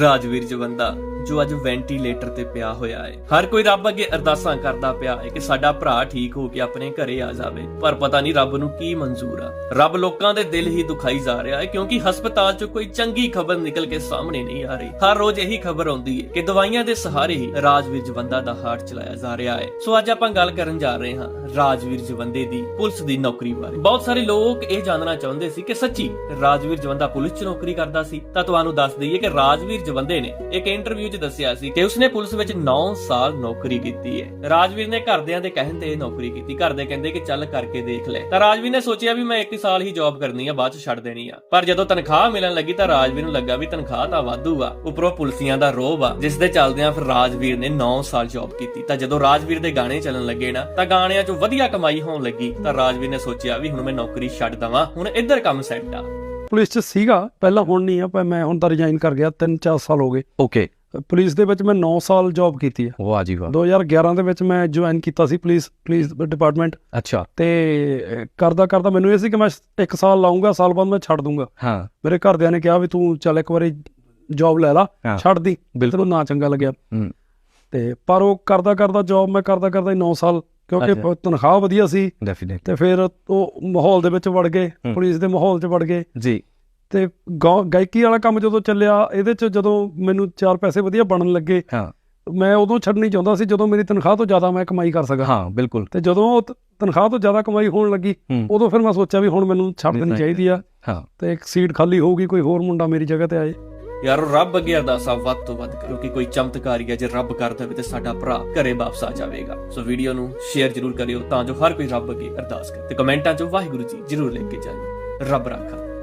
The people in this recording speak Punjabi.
ਰਾਜਵੀਰ ਜਵੰਦਾ। ਜੋ ਅੱਜ ਵੈਂਟੀਲੇਟਰ ਤੇ ਪਿਆ ਹੋਇਆ ਹੈ ਹਰ ਕੋਈ ਰੱਬ ਅੱਗੇ ਅਰਦਾਸਾਂ ਕਰਦਾ ਪਿਆ ਹੈ ਕਿ ਸਾਡਾ ਭਰਾ ਠੀਕ ਹੋ ਕੇ ਆਪਣੇ ਘਰੇ ਆ ਜਾਵੇ। ਪਰ ਪਤਾ ਨਹੀਂ ਰੱਬ ਨੂੰ ਕੀ ਮਨਜ਼ੂਰ ਆ। ਰੱਬ ਲੋਕਾਂ ਦੇ ਦਿਲ ਹੀ ਦੁਖਾਈ ਜਾ ਰਿਹਾ ਹੈ ਕਿਉਂਕਿ ਹਸਪਤਾਲ 'ਚ ਕੋਈ ਚੰਗੀ ਖਬਰ ਨਿਕਲ ਕੇ ਸਾਹਮਣੇ ਨਹੀਂ ਆ ਰਹੀ। ਹਰ ਰੋਜ਼ ਇਹੀ ਖਬਰ ਆਉਂਦੀ ਹੈ ਕਿ ਦਵਾਈਆਂ ਦੇ ਸਹਾਰੇ ਹੀ ਰਾਜਵੀਰ ਜਵੰਦਾ ਦਾ ਹਾਰਟ ਚਲਾਇਆ ਜਾ ਰਿਹਾ ਹੈ ਸੋ ਅੱਜ ਆਪਾਂ ਗੱਲ ਕਰਨ ਜਾ ਰਹੇ ਹਾਂ ਰਾਜਵੀਰ ਜਵੰਦੇ ਦੀ ਪੁਲਿਸ ਦੀ ਨੌਕਰੀ ਬਾਰੇ। ਬਹੁਤ ਸਾਰੇ ਲੋਕ ਇਹ ਜਾਣਨਾ ਚਾਹੁੰਦੇ ਸੀ ਕਿ ਸੱਚੀ ਰਾਜਵੀਰ ਜਵੰਦਾ ਪੁਲਿਸ 'ਚ ਨੌਕਰੀ ਕਰਦਾ ਸੀ। ਤਾਂ ਤੁਹਾਨੂੰ ਦੱਸ ਦਈਏ ਕਿ ਰਾਜਵੀਰ ਜਵੰਦੇ ਨੇ ਇੱਕ ਇੰਟਰਵਿਊ ਦੱਸਿਆ ਸੀ ਕਿ ਉਸਨੇ ਪੁਲਿਸ ਵਿੱਚ 9 ਸਾਲ ਨੌਕਰੀ ਕੀਤੀ ਹੈ। ਰਾਜਵੀਰ ਨੇ ਘਰਦਿਆਂ ਦੇ ਕਹਿਣ ਤੇ ਇਹ ਨੌਕਰੀ ਕੀਤੀ। ਘਰਦੇ ਕਹਿੰਦੇ ਕਿ ਚੱਲ ਕਰਕੇ ਦੇਖ ਲੈ। ਤਾਂ ਰਾਜਵੀਰ ਨੇ ਸੋਚਿਆ ਵੀ ਮੈਂ 1 ਸਾਲ ਹੀ ਜੌਬ ਕਰਨੀ ਆ ਬਾਅਦ 'ਚ ਛੱਡ ਦੇਣੀ ਆ। ਪਰ ਜਦੋਂ ਤਨਖਾਹ ਮਿਲਣ ਲੱਗੀ ਤਾਂ ਰਾਜਵੀਰ ਨੂੰ ਲੱਗਾ ਵੀ ਤਨਖਾਹ ਤਾਂ ਵਾਧੂ ਆ। ਉੱਪਰੋਂ ਪੁਲਸੀਆਂ ਦਾ ਰੋਬ ਆ ਜਿਸ ਦੇ ਚੱਲਦਿਆਂ ਫਿਰ ਰਾਜਵੀਰ ਨੇ 9 ਸਾਲ ਜੌਬ ਕੀਤੀ। ਤਾਂ ਜਦੋਂ ਰਾਜਵੀਰ ਦੇ ਗਾਣੇ ਚੱਲਣ ਲੱਗੇ ਨਾ ਤਾਂ ਗਾਣਿਆਂ 'ਚੋਂ ਵਧੀਆ ਕਮਾਈ ਹੋਣ ਲੱਗੀ। ਤਾਂ ਰਾਜਵੀਰ ਨੇ ਸੋਚਿਆ ਵੀ ਹੁਣ ਮੈਂ ਨੌਕਰੀ ਛੱਡ ਦਵਾਂ ਹੁਣ ਇੱਧਰ ਕੰਮ ਸੈੱਟ ਆ। ਪੁਲਿਸ 'ਚ ਸੀਗਾ ਪਹਿਲਾਂ ਹੁਣ ਨਹੀਂ ਆ ਪਰ ਮੈਂ ਹੁਣ ਤਾਂ ਰਿਜ਼ਾਈਨ ਕਰ ਗਿਆ 3-4 ਸਾਲ ਹੋ ਗਏ। ਓਕੇ ਪੁਲਿਸ ਦੇ ਵਿੱਚ ਮੈਂ 9 ਸਾਲ ਜੌਬ ਕੀਤੀ ਹੈ ਵਾਹ ਜੀ ਵਾਹ। 2011 ਦੇ ਵਿੱਚ ਮੈਂ ਜੁਆਇਨ ਕੀਤਾ ਸੀ ਪੁਲਿਸ ਪੁਲਿਸ ਡਿਪਾਰਟਮੈਂਟ ਅੱਛਾ। ਤੇ ਕਰਦਾ ਕਰਦਾ ਮੈਨੂੰ ਇਹ ਸੀ ਕਿ ਮੈਂ 1 ਸਾਲ ਲਾਉਂਗਾ ਸਾਲ ਬਾਅਦ ਮੈਂ ਛੱਡ ਦੂੰਗਾ। ਹਾਂ। ਮੇਰੇ ਘਰਦਿਆਂ ਨੇ ਕਿਹਾ ਵੀ ਤੂੰ ਚੱਲ ਇੱਕ ਵਾਰੀ ਜੌਬ ਲੈ ਲਾ। ਛੱਡ ਦੀ। ਬਿਲਕੁਲ। ਤੈਨੂੰ ਨਾ ਚੰਗਾ ਲੱਗਿਆ। ਹੂੰ। ਤੇ ਪਰ ਉਹ ਕਰਦਾ ਕਰਦਾ ਜੌਬ ਮੈਂ ਕਰਦਾ ਕਰਦਾ 9 ਸਾਲ ਕਿਉਂਕਿ। ਤਨਖਾਹ ਵਧੀਆ ਸੀ। ਡੈਫੀਨਿਟ ਤੇ ਫਿਰ ਉਹ ਮਾਹੌਲ ਦੇ ਵਿੱਚ ਵੜ ਗਏ। ਪੁਲਿਸ ਦੇ ਮਾਹੌਲ 'ਚ ਵੜ ਗਏ। ਜੀ। ਤੇ ਗਾਇਕੀ ਵਾਲਾ ਕੰਮ ਜਦੋਂ ਚੱਲਿਆ ਇਹਦੇ 'ਚ ਜਦੋਂ ਮੈਨੂੰ ਚਾਰ ਪੈਸੇ ਵਧੀਆ ਬਣਨ ਲੱਗੇ ਹਾਂ। ਮੈਂ ਉਦੋਂ ਛੱਡਣੀ ਚਾਹੁੰਦਾ ਸੀ ਜਦੋਂ ਮੇਰੀ ਤਨਖਾਹ ਤੋਂ ਜ਼ਿਆਦਾ ਮੈਂ ਕਮਾਈ ਕਰ ਸਕਾਂ। ਹਾਂ ਬਿਲਕੁਲ। ਤੇ ਜਦੋਂ ਤਨਖਾਹ ਤੋਂ ਜ਼ਿਆਦਾ ਕਮਾਈ ਹੋਣ ਲੱਗੀ। ਉਦੋਂ ਫਿਰ ਮੈਂ ਸੋਚਿਆ ਵੀ ਹੁਣ ਮੈਨੂੰ ਛੱਡ ਦੇਣੀ। ਚਾਹੀਦੀ ਆ। ਹਾਂ। ਤੇ ਇੱਕ ਸੀਟ ਖਾਲੀ ਹੋਊਗੀ ਕੋਈ ਹੋਰ ਮੁੰਡਾ ਮੇਰੀ ਜਗ੍ਹਾ ਤੇ ਆਏ। ਯਾਰ ਰੱਬ ਅੱਗੇ ਅਰਦਾਸਾਂ ਵੱਧ ਤੋਂ ਵੱਧ ਕਰੋ ਕਿ ਕੋਈ ਚਮਤਕਾਰੀ ਹੈ ਜੇ ਰੱਬ ਕਰ ਦੇਵੇ ਤੇ ਸਾਡਾ ਭਰਾ ਘਰੇ ਵਾਪਸ ਆ ਜਾਵੇਗਾ। ਸੋ ਵੀਡੀਓ ਨੂੰ ਸ਼ੇਅਰ ਜ਼ਰੂਰ ਕਰਿਓ ਤਾਂ ਜੋ ਹਰ ਕੋਈ ਰੱਬ ਅੱਗੇ ਅਰਦਾਸ ਕਰੇ। ਤੇ ਕਮੈਂਟਾਂ 'ਚ ਵਾਹਿਗੁਰੂ ਜੀ ਜ਼ਰੂਰ ਲਿਖ ਕੇ ਜਾਇਓ। ਰੱਬ ਰਾਖਾ।